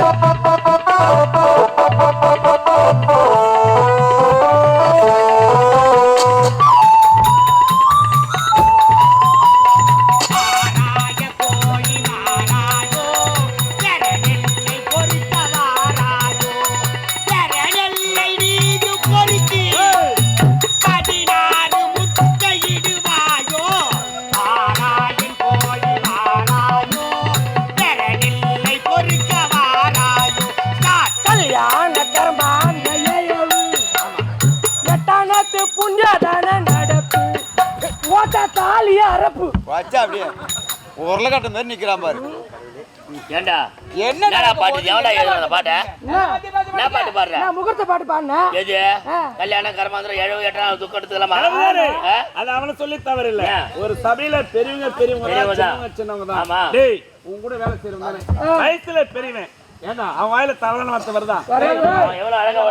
আসা ஓட்ட தாலி அரப்பு. வச்சா அப்படியே. உருளைக்கட்ட மாதிரி நிக்கிறான் பாரு. ஏண்டா? என்ன என்னடா பாட்டு? எவன்டா எழுதுன அந்த பாட்டை? என்ன? பாட்டு பாடுற? நான் முகூர்த்த பாட்டு பாடினேன் எது. கல்யாணம் கர்மாந்திரம் எழுபது எட்டாம் துக்கம் எடுத்துக்கலாமா? அது அவன சொல்லி தவறில்ல. ஏன்? ஒரு சபையில பெரியவங்க பெரியவங்க தான். சின்னவங்க ஆமா. தான். டேய் உன் கூட வேலை செய்யறவங்க தானே. வயசுல பெரியவன். ஏண்டா அவன் வாயில தவறான வார்த்தை வருதா? எவ்வளவு அழகா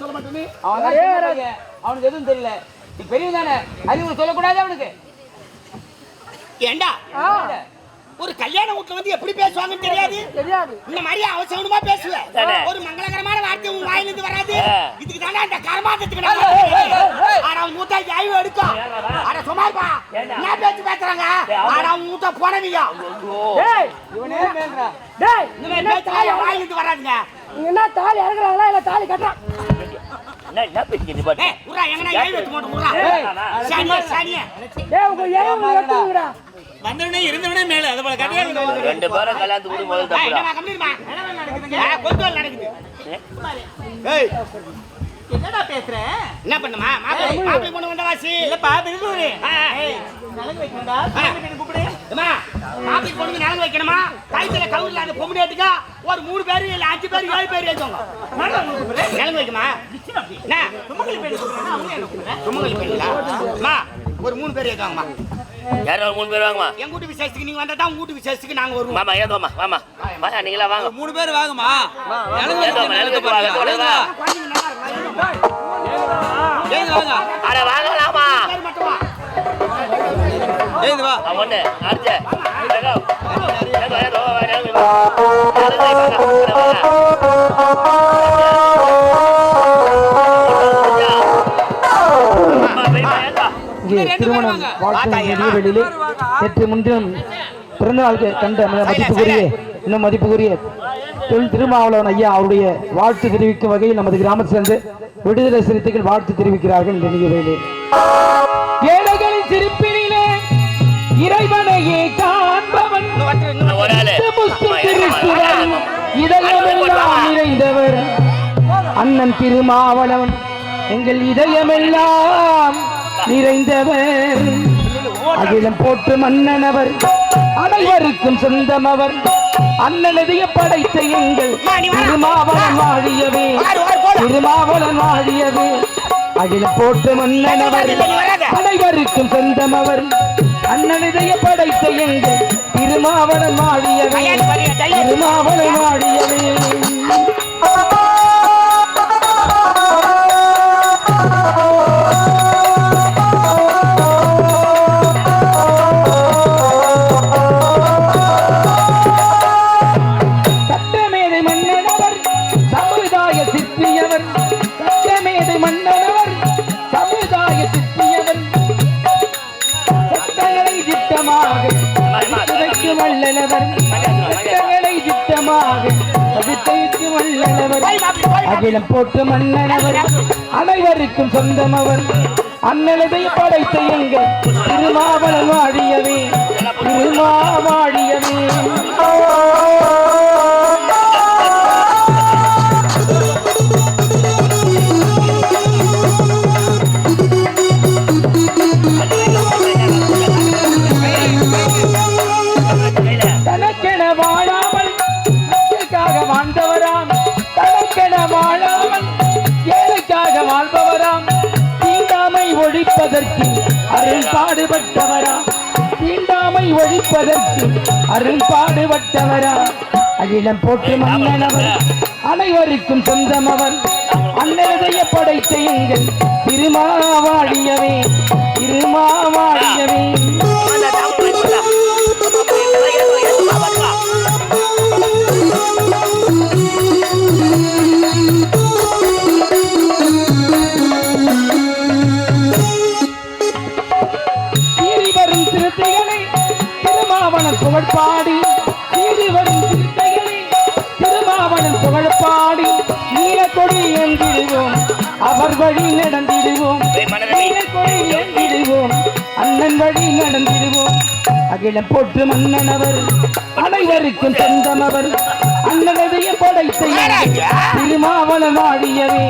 சொல்ல மாட்டே நீ அவன் தான் சின்ன பையன். அவனுக்கு எதுவும் தெரியல. நீ பெரியவன் தானே. அறிவு சொல்லக்கூடாது அவனுக்கு. ஏண்டா? ஒரு கல்யாண வீட்டுல வந்து எப்படி பேசுவாங்கன்னு தெரியாது? தெரியாது. இந்த மாதிரி அவசரமா பேசுவேன். ஒரு மங்களகரமான வார்த்தை உன் வாயிலிருந்து வராது. இதுக்கு தானே அந்த கர்மாந்தத்துக்கு. ஆனா உன் மூட்டை ஜாய்வு எடுக்கும் ஆனா சுமார்ப்பா என்ன பேச்சு பேசுறாங்க? ஆனா உன் மூட்டை போனவீங்க என் வாயிலிருந்து வராதுங்க. என்ன தாலி இறங்குறாங்களா இல்ல தாலி கட்டுறான் என்ன என்ன பேசிக்கிட்டு பாட்டு? ஏய் உரா ஏய் வச்சு போட்டு உரா சானியா சானியா டேய் உங்க எடுத்துங்கடா வந்தவனே இருந்தவனே மேல. அது போல கதையா ரெண்டு பேரும் கல்யாணத்துக்கு கூட முதல் தப்புடா. என்னடா கம்ப்ளீட்மா கொஞ்சம் நடக்குது ஏய் என்னடா பேசுற? என்ன பண்ணுமா? மாப்பிள்ளை மாப்பிள்ளை கொண்டு வந்த வாசி. இல்லப்பா ஆ. நலங்கு வைக்கணும்டா கூப்பிடு. அம்மா, மாப்பிள்ளை கொண்டு வந்து நலங்கு வைக்கணுமா? கைத்துல கவுரில் அந்த பொம்பளையாட்டுக்கா ஒரு மூணு பேரு இல்ல அஞ்சு பேரு ஏழு பேரு ஏற்றுவாங்க நலங்கு வைக்குமா என்ன? சுமங்கலி பேரு கூப்பிடுறேன்னா அவங்க என்ன கூப்பிடுற சுமங்கலி அம்மா ஒரு மூணு பேர் ஏற்றுவாங்கம்மா யாரும் ஒரு மூணு பேர் வாங்கம்மா? எங்க வீட்டு விசேஷத்துக்கு நீங்க வந்தா தான் உங்க வீட்டு விசேஷத்துக்கு நாங்க வருவோம். மாமா ஏதோமா வாமா வாங்க நீங்களா வாங்க. மூணு பேர் வாங்கம்மா. ஏதோமா நிலத்துக்கு வாங்க சொல்லுங்க ஏங்க வாங்க. அட வாங்கலாமா? பேர் மட்டும்? வா. ஏங்க வா ஒண்ணு அடுத்து ஏதோ ஏதோ ஏதோ. இங்கே திருமணம் வெளியிலே நேற்று முன்தினம் பிறந்தநாள் கண்ட மதிப்புக்குரிய இன்னும் மதிப்புக்குரிய திருமாவளவன் ஐயா அவருடைய வாழ்த்து தெரிவிக்கும் வகையில் நமது கிராமத்தை சேர்ந்து விடுதலை சிறுத்தைகள் வாழ்த்து தெரிவிக்கிறார்கள் இந்த நிகழ்விலே ஏழைகளின் சிரிப்பினிலே இறைவனையே காண்பவன். இதயமெல்லாம் நிறைந்தவர். அண்ணன் திருமாவளவன் எங்கள் இதயமெல்லாம் நிறைந்தவர். அகிலம் போட்டு மன்னனவர். அனைவருக்கும் சொந்தமவர். அண்ணனதைய படைத்த எங்கள் திருமாவளன் வாழியவே திருமாவளன் வாழியவே அகிலம் போட்டு மன்னனவர். அனைவருக்கும் சொந்தமவர். அண்ணனதைய படைத்த எங்கள் திருமாவளன் வாழியவே திருமாவளன் வாழியவே அகிலம் போட்டு மன்னனவர் அனைவருக்கும் சொந்தமவர் அண்ணனதை படைத்த எங்கள் திருமாவளன் வாழியவே திருமாவாழியவே ஒழிப்பதற்கு அருள் பாடுபட்டவராம் தீண்டாமை ஒழிப்பதற்கு அருள் பாடுபட்டவராம் அகிலம் போற்று மன்னனவர் அனைவருக்கும் சொந்தமவர். அன்னதைய படைத்த எங்கள் திருமாவாடியவே திருமாவாடியவே. புகழ்பாடி நீதி வரும் சிந்தைகளை திருமாவளன் புகழ்பாடி நீல கொடி ஏந்திடுவோம் அவர் வழி நடந்திடுவோம் நீல கொடி ஏந்திடுவோம் அண்ணன் வழி நடந்திடுவோம். அகிலம் போற்று மன்னன் அவர் அனைவருக்கும் சொந்தம் அவர் அண்ணனதைய படைத்த திருமாவளன் ஆடியவே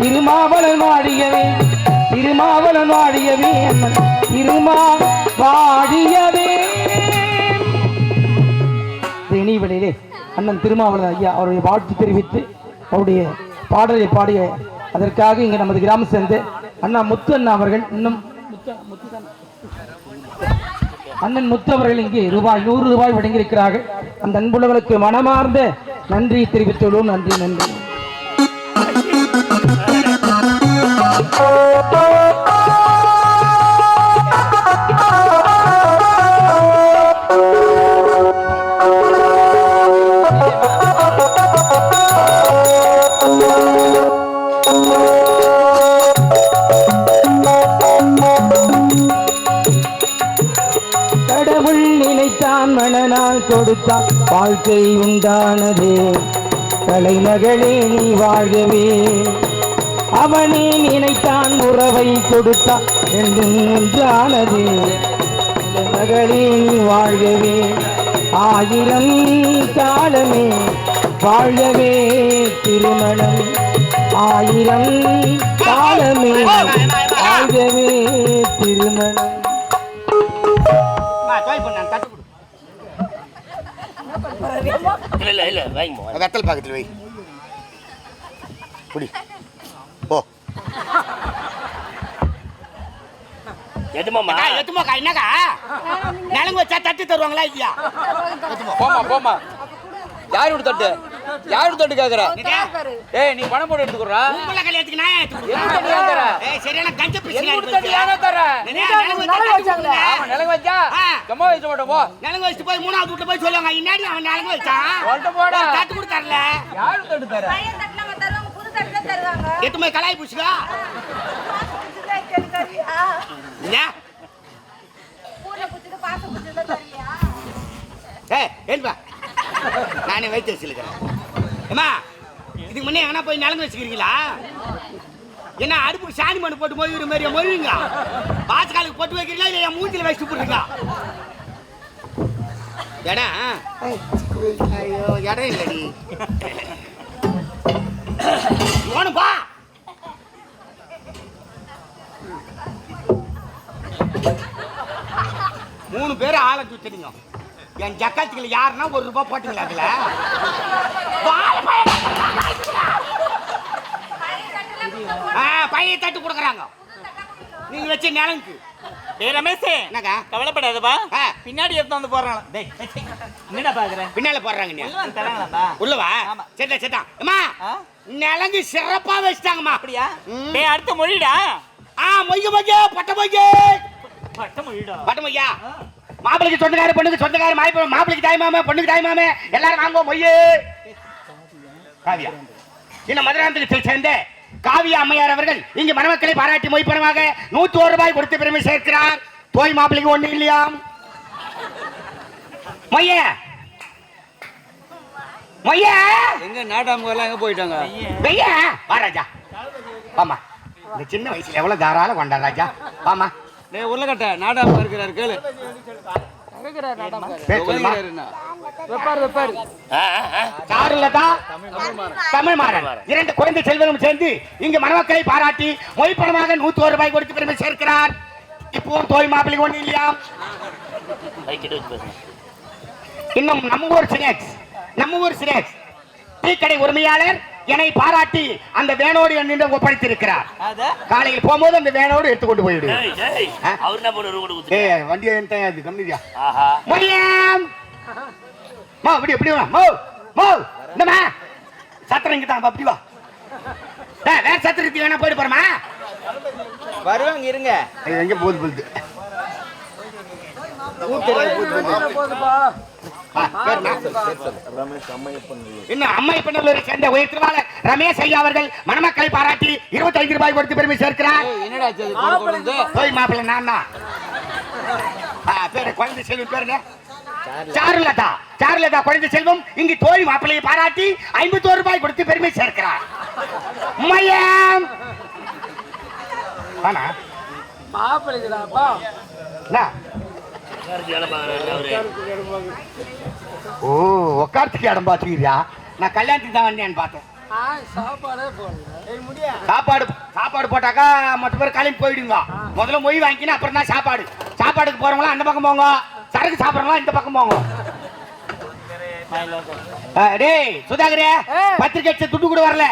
திருமாவளன் ஆடியவே திருமாவளன் ஆடியவே திருமா வாடியவே அண்ணன் திருமாவளவன் ஐயா அவருடைய வாழ்த்து தெரிவித்து அவருடைய பாடலை பாடிய அதற்காக இங்கே நமது கிராமம் சேர்ந்து அண்ணா முத்து அண்ணா அவர்கள் இன்னும் முத்து- அண்ணன் முத்து அவர்கள் இங்கே ரூபாய் நூறு ரூபாய் வழங்கியிருக்கிறார்கள். அந்த அன்புள்ளவர்களுக்கு மனமார்ந்த நன்றி தெரிவித்துள்ளோம். நன்றி நன்றி. வாழ்க்கை உண்டானது. தலைமகளே நீ வாழவே அவனே நினைத்தான் உறவை கொடுத்தான் என்றும் ஒன்றானது மகளே நீ வாழவே ஆயிரம் காலமே வாழவே திருமணம். ஆயிரம் காலமே வாழவே திருமணம் அம்மா, தோய் பண்ணு, அந்த தட்டு கொடு. இல்ல இல்ல இல்ல வாங்கி. போ. வெத்தல் பாக்கத்தில் வை. குடி போ. எதுமாம்மா அக்கா, எத்துமாக்கா, என்னக்கா? நலங்கு வச்சா தட்டு தருவாங்களா இல்லையா? போமா போமா யார் விட்டு தட்டு? யார் தட்டு கேக்குற? ஏய் நீ பணம் போட்டு எடுத்துக்கிறா உங்களை கல்யாணத்துக்கு நான். எங்க தட்டு தர ஏய், சரியான கஞ்ச எங்க பிசினாரி விட்டு தட்டு போச்சு. ஏன் தர நிறைய நலங்கு வச்சா தட்டு கொடுங்க. ஆமா நிலங்க வச்சா? வச்சு போ. போய் மூணாவது வீட்டுல போய் சொல்லுவாங்க இன்னாடி அவன் நலங்கு வச்சான்? கொண்டு போடா. தட்டு கூட தரல யார் விட்டு தட்டு தர பையன் தட்டுனா அவன் தருவாங்க, புது தட்டு தான் தருவாங்க. எட்டு போய் கலாய் தரியா? இல்ல பூனை புடிச்சது, பாசம் புடிச்சது தரியா? ஏய் ஏன்பா நானே வைத்து வச்சிருக்கிறேன். ஏமா இதுக்கு முன்னே எங்கன்னா போய் நலங்கு வச்சுக்கிறீங்களா? என்ன அடுப்புக்கு சாணி மண்ணு போட்டு மொழிகிற மாதிரி மொழிங்க பாசக்காலுக்கு போட்டு வைக்கிறீங்களா இல்லை என் மூஞ்சில் வச்சு போட்டுருக்கா இடம் ஐயோ இடம் இல்லடி. ஓனுப்பா மூணு பேர் ஆளை சுத்தினீங்க என் ஜக்காத்துக்குள்ள யாருன்னா ஒரு ரூபாய் போட்டீங்களா அதுல? பழைய தட்டு கொடுக்குறாங்க. நீங்க வச்ச நிலங்கு. டேய் ரமேஷ் என்னக்கா? கவலைப்படாதப்பா. பின்னாடி எடுத்து வந்து போடுறாங்க டேய் என்னடா பாக்குறேன் பின்னால போடுறாங்க நீ தராங்களாப்பா உள்ளவா? சேட்டா சேட்டா அம்மா நிலங்கு சிறப்பா வச்சுட்டாங்கம்மா. அப்படியா. டேய் அடுத்த மொழிடா. ஆ மொய்ய மொய்ய பட்ட மொய்ய. பட்ட மொழிடா. பட்ட மொய்யா? மாப்பிளைக்கு சொந்தக்கார பொண்ணுக்கு சொந்தக்கார மாப்பிள மாப்பிளைக்கு தாய் மாமே பொண்ணுக்கு தாய் மாமே எல்லாரும் வாங்க மொய்யே காவியா. இந்த மதுராந்தகத்தை சேர்ந்த காவியா அம்மையார் அவர்கள் இங்கு மணமக்களை பாராட்டி மொய்ப்பணமாக நூத்தி ஒரு ரூபாய் கொடுத்து பெருமை சேர்க்கிறார். தோய் மாப்பிளைக்கு ஒண்ணு இல்லையாம் மொய்ய. மொய்ய. எங்க நாட்டாம எல்லாம் எங்க போயிட்டாங்க? வெய்ய வா ராஜா. வாமா இந்த சின்ன வயசுல எவ்வளவு தாராள கொண்டா ராஜா. வாமா டேய் உருளைக்கட்ட நாட்டாம இருக்கிறாரு கேளு. இரண்டு குழந்தை செல்வனும் சேர்ந்து இங்கு மணமக்களை பாராட்டி மொய்ப்பணமாக நூத்தி ஒரு ரூபாய் கொடுத்து பெருமை சேர்க்கிறார். இப்போ தோய் மாப்பிள்ளை ஒண்ணு இல்லையா? இன்னும் நம்ம ஊர் சினேக்ஸ் நம்ம ஊர் சினேக்ஸ். டீ கடை உரிமையாளர் என்னை பாராட்டி அந்த வேனோடு என்னிடம் ஒப்படைத்திருக்கிறார். காலையில் போகும்போது அந்த வேனோடு எடுத்துக்கொண்டு போயிடு டேய், டேய், ஆ? அவர் என்ன போடுற கூட குத்து ஏய் வண்டியை என்ன அது கம்மியா ஆஹா. முடியும் மா இப்படி இப்படி வா மோ மோ. இந்தமா சத்திரம் இங்க தான் அப்படி வா. வேற சத்திரத்துக்கு வேணா போயிட்டு போறமா வருவாங்க இருங்க. எங்க போகுது போகுது? பெண்ணூரை சேர்ந்த உயர் திருவாளர் ரமேஷ் ஐயா அவர்கள் மணமக்களை பாராட்டி இருபத்தி ஐந்து ரூபாய் கொடுத்து பெருமை சேர்க்கிறார். போய் மாப்பிள்ளை நான் பேரு குழந்தை செல்வம் பேருங்க சாருலதா. சாருலதா குழந்தை செல்வம். இங்கு தோழி மாப்பிள்ளையை பாராட்டி ஐம்பத்தோரு ரூபாய் கொடுத்து பெருமை சேர்க்கிறார். மையம். மாப்பிள்ளைக்குதாப்பா ஓ உட்காரத்துக்கு இடம் பார்த்துக்கிறியா நான் கல்யாணத்துக்கு தான் வந்தேன்னு பார்த்தேன். ஆ சாப்பாடே சாப்பாடு சாப்பாடு போட்டாக்கா மற்ற பேர் கிளம்பி போயிடுங்க. முதல்ல மொய் வாங்கிக்கினா அப்புறம் தான் சாப்பாடு. சாப்பாடுக்கு போறவங்களாம் அந்த பக்கம் போங்க. சரக்கு சாப்பிட்றவங்களாம் இந்த பக்கம் போங்க. டேய் சுதாகரே. பத்திரிக்கை அடிச்ச துட்டு கூட வரல.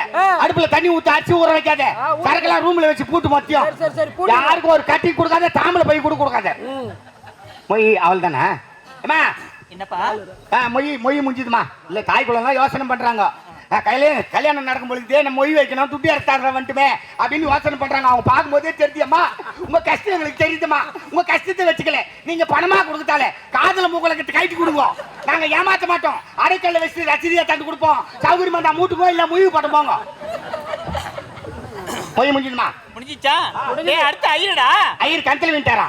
அடுப்புல தண்ணி ஊத்தி ஊற வைக்காத. ஊற சரக்குலாம் ரூம்ல வச்சு பூட்டு மொத்தியம் யாருக்கும் ஒரு கட்டி கொடுக்காத தாமலை போய் கூட கொடுக்காத. மொய் அவள் தானே அம்மா என்னப்பா? ஆ, மொய் மொய் முடிஞ்சுதுமா இல்ல தாய் குளம்லாம் யோசனை பண்றாங்க. கையில கல்யாணம் நடக்கும் பொழுது நம்ம மொய் வைக்கணும் துட்டி அறுத்தாடுற வந்துட்டுமே அப்படின்னு யோசனை பண்றாங்க. அவங்க பார்க்கும்போதே தெரியுதும்மா. உங்க கஷ்டம் எங்களுக்கு தெரியுதுமா உங்க கஷ்டத்தை வச்சுக்கல. நீங்க பணமா கொடுத்தாலே காதுல மூக்கல கட்டி கொடுங்க. நாங்க ஏமாத்த மாட்டோம். அடைக்கல்ல வச்சு ரசீதியா தந்து கொடுப்போம். சௌகரியமா இருந்தா மூட்டுக்கோ இல்ல மொய் போட்டு போங்க. மொய் முடிஞ்சுதுமா முடிஞ்சிச்சா? அடுத்து ஐயடா ஐயர் கணத்துல விட்டாரா?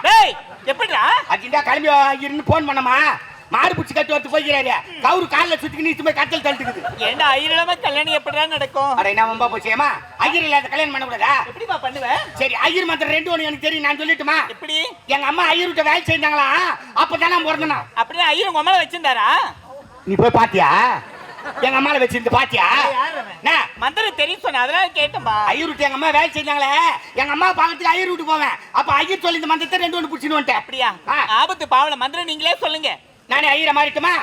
எப்படிடா? அஜிண்டா கிளம்பி ஐயர்னு போன் பண்ணமா மாடு பிடிச்சி கட்டி வந்து போய்க்கிறாரு. கவுரு காலில் சுத்திக்கு நீ போய் கத்தல் தள்ளிட்டுக்குது. ஏண்டா ஐயரிடாம கல்யாணம் எப்படிடா நடக்கும்? அட என்ன வம்பா போச்சேமா ஐயர் இல்லாத கல்யாணம் பண்ணக்கூடாதா? எப்படிப்பா பண்ணுவேன் சரி ஐயர் மாத்திரம் ரெண்டு ஒன்று எனக்கு தெரியும் நான் சொல்லட்டுமா? எப்படி? எங்க அம்மா ஐயர் விட்ட வேலை செஞ்சாங்களா அப்பதான் நான் பிறந்தனா? அப்படியே ஐயர் உங்க அம்மாவை வச்சிருந்தாரா? நீ போய் பாத்தியா? எங்க அம்மால வச்சிருந்து பாத்தியா? மந்திரம் தெரியும் சொன்ன அதனால கேட்டேன்பா. ஐயர் விட்டு எங்க அம்மா வேலை செஞ்சாங்களே? எங்க அம்மா பார்க்கறதுக்கு ஐயர் விட்டு போவேன். அப்ப ஐயர் சொல்லி இந்த மந்தத்தை ரெண்டு ஒன்று பிடிச்சின்னு அப்படியா. ஆபத்து பாவல மந்திரம் நீங்களே சொல்லுங்க. நானே ஐயரை மாறிட்டுமா?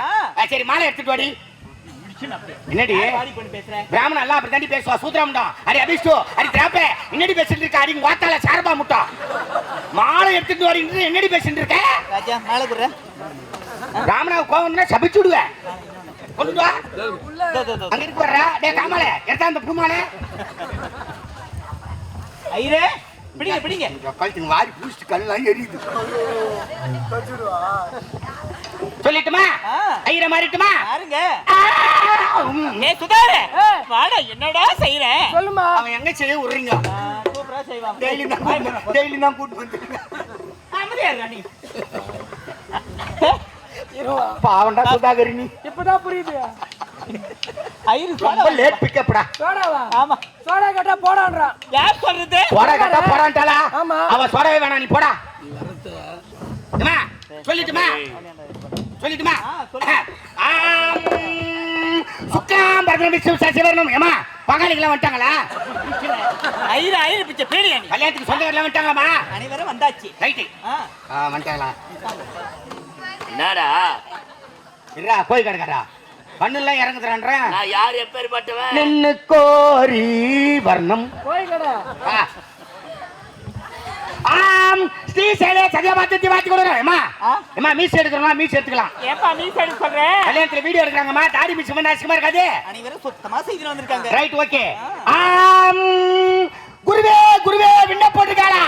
சரி மாலை எடுத்துட்டு வாடி. என்னடி? பிராமணன் எல்லாம் அப்படி தாண்டி பேசுவா. சூத்திரமுட்டம் அடி அபிஷ்டு அடி திராப்பே. என்னடி பேசிட்டு இருக்க? அடி வாத்தால சாரபா முட்டம் மாலை எடுத்துட்டு வரீங்க என்னடி பேசிட்டு இருக்க? ராஜா மேல குடுற பிராமணா கோவம்னா கொண்டு அங்க இருக்கு டே காமாலே எடுத்தா அந்த பூமாலே. ஐயரே பிடிங்க பிடிங்க. வாரி பூசிட்டு கல்லாம் எரியுது. சொல்லிட்டுமா. ஐயரை மாறிட்டுமா? உம். ஏ சுதாரே. வாடா என்னடா செய்யற சொல்லுமா. அவன் எங்க செய்ய விடுறீங்க? சூப்பரா செய்வான் டெய்லி தான் டெய்லி தான் கூட்டு வந்துருங்க அமைதியா நீ. பாவண்டா சுதாகரி நீ இப்பதான் புரியுது. ஐயரு ரொம்ப சோடா லேட் பிக்கப்டா சோடாவா ஆமா. சோடா கேட்டா போடான்றான் யார் சொல்றது? போடா கட்டா போடான்ட்டாளா? ஆமா. அவ சொடவே வேணாம் நீ போடா. அம்மா, சொல்லிட்டுமா. சொல்லிட்டுமா. சுக்லாம் பரதம் விஷ்ணு சசிவரணம் ஏமா பங்காளிகளாம் வந்துட்டாங்களா? ஐயரு ஐயரு பிச்சை பேடியா கல்யாணத்துக்கு சொந்தக்காரெல்லாம் வந்துட்டாங்களாமா அனைவரும் வந்தாச்சு. ரைட்டு. ஆ. ஆ வந்துட்டாங்களா? என்னடா? இருடா போய் கிடக்காரா? கண்ணுலாம் இறங்குதுறான்றேன் நான் யார் எப்பேற்பட்டவன்? நின்னு கோரி வர்ணம். போய் கடை. ஆம் ஸ்ரீ சேலே சதியா பார்த்து கொடுறேன் ஆ? ஏமா மீஸ் எடுக்கிறோம்? மீஸ் எடுத்துக்கலாம். ஏப்பா சொல்ற? கல்யாணத்துல வீடியோ எடுக்கிறாங்கம்மா. தாடி மீஸ் பண்ண அசிங்கமா இருக்காது. அனைவரும் சுத்தமா செய்து வந்திருக்காங்க. ரைட் ஓகே ஆம். குருவே குருவே விண்ண போட்டுக்காளா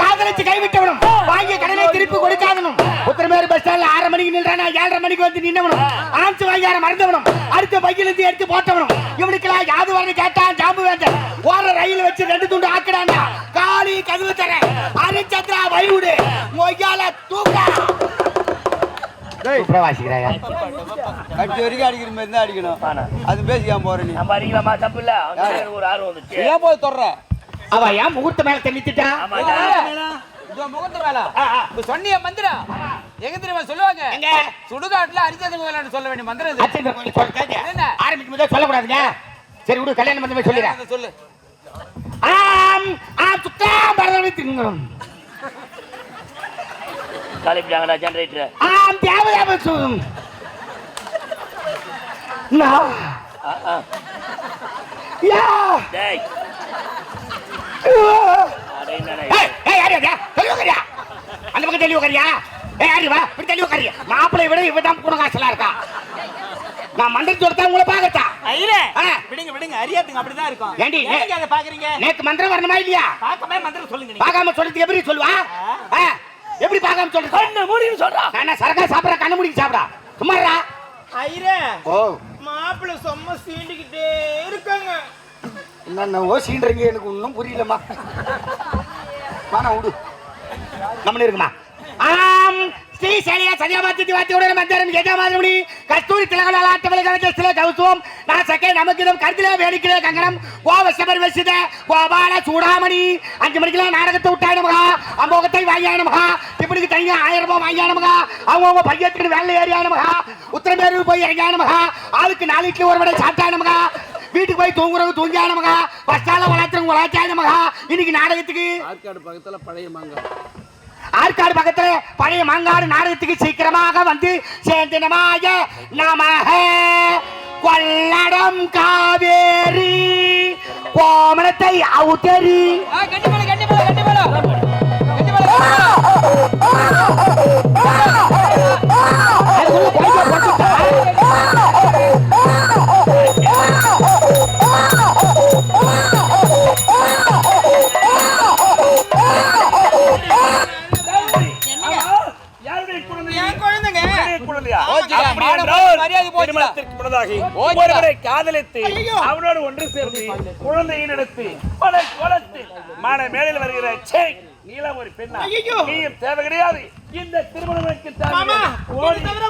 காதலிச்சு கைவிட்டவனும் வாங்கிய கடனை திருப்பி கொடுக்காதனும். உத்தரமேறு பஸ் ஸ்டாண்ட்ல ஆறரை மணிக்கு நின்றானா ஏழரை மணிக்கு வந்து நின்னவனும் ஆம்சு வாங்கியார மறந்தவனும் அடுத்த பையில இருந்து எடுத்து போட்டவனும் இவனுக்கெல்லாம் யாது வரணும் கேட்டான் ஜாம்பு வேந்தன் ஓர ரயில் வச்சு ரெண்டு துண்டு ஆக்கிடாண்டா காலி கதவு தர அரிச்சந்திரா வைவுடு மொய்யால தூக்கா வரைக்கும் அடிக்கிற மாதிரி தான் அடிக்கணும். அது பேசிக்காம போற நீ. நம்ம அடிக்கலாமா? தப்பு இல்ல. ஒரு ஆர்வம் வந்துச்சு. ஏன் போய் தொடர அவ ஏன் முகூர்த்த மேல தண்ணித்துட்டா இதோ முகத்து மேல. சொன்னிய மந்திரம் எங்க தெரியுமா சொல்லுவாங்க? எங்க? சுடுகாட்டுல அரிச்சது கோயிலான்னு சொல்ல வேண்டிய மந்திரம் இது. அச்சந்திர கோயில் சொல்றது என்ன? ஆரம்பிக்கும் போதே சொல்லக்கூடாதுங்க. சரி விடு கல்யாணம் பண்ணி சொல்லிடுறேன் அதை சொல்லு. ஆம் ஆம் சுத்தம் பரதவி திங்கணும் காலிப்பிட்டாங்கடா ஜெனரேட்டர் ஆம் தேவதேவ சுகம் நான் யா. டேய். ஏய், ஏய், யாரு உக்காரியா? அந்த பக்கம் தெளிவு வா? இப்படி தெளிவு உக்காரியா? மாப்பிள்ளையை விட இவதான் குணகாசலா இருக்கா? நான் மந்திரத்தை கொடுத்தா உங்களை பார்க்கத்தா ஐயரே ஆ. விடுங்க விடுங்க. அறியாதுங்க அப்படிதான் இருக்கும். ஏண்டி, நே- ஏங்க அதை பாக்குறீங்க நேத்து மந்திரம் வரணுமா இல்லையா? பார்க்கவே மந்திரம் சொல்லுங்க நீங்க. பார்க்காம சொல்றதுக்கு எப்படி சொல்லுவா? ஆ, எப்படி பார்க்காம சொல்றது? கண்ணு மூடின்னு சொல்றா. நான் என்ன சரக்கா சாப்பிடற கண்ணு முடிக்கு சாப்பிடா சும்மாடா ஐயரே ஓ. மாப்பிள்ளை சும்மா சீண்டிக்கிட்டே இருக்காங்க. என்னென்னவோ சீன்றீங்க எனக்கு ஒன்றும் புரியலம்மா. வாணா விடு நம்மள இருக்குமா? ஆம் ஸ்ரீ சலியா சதியாபாத்தி வாத்தி உடனே மந்திரம் எஜமாதமுடி கஸ்தூரி திலகலாட்ட விலகல சில கவுசுவம் நான் சக்கை நமக்கு கருத்திலே வேடிக்கையிலே கங்கணம். கோவசபர் வசித கோபால சூடாமணி. அஞ்சு மணிக்கெல்லாம் நாடகத்தை விட்டாய் நமகா. அம்போகத்தை வாங்கியா நமகா. இப்படிக்கு தனியா ஆயிரம் ரூபாய் வாங்கியா நமகா. அவங்கவுங்க பையத்துக்கு வேலை ஏறியா நமகா. உத்தரமேரூர் போய் இறங்கியா நமகா. ஆளுக்கு நாலு இட்லி ஒரு வடை சாப்பிட்டா நமகா. வீட்டுக்கு போய் தூங்குறவங்க தூங்கியா நமகா. பஸ்டால வளர்த்துறவங்க வளர்த்தா நமகா. இன்னைக்கு நாடகத்துக்கு ஆற்காடு பக்கத்துல பழைய மாங்காய். ஆற்காடு பக்கத்துல பழைய மாங்காடு நாடகத்துக்கு சீக்கிரமாக வந்து சேர்ந்தனமாய நமக கொள்ளடம் காவேரி கோமணத்தை அவுத்தரி கண்டிப்பால ஒருவரை காதலித்து அவனோடு ஒன்று சேர்ந்து குழந்தையை நடத்தி பல குளத்தில் மான மேடையில் வருகிற சே நீலாம் ஒரு பெண்ணா. நீயும் தேவை கிடையாது இந்த மாமா ஓடி. தவிர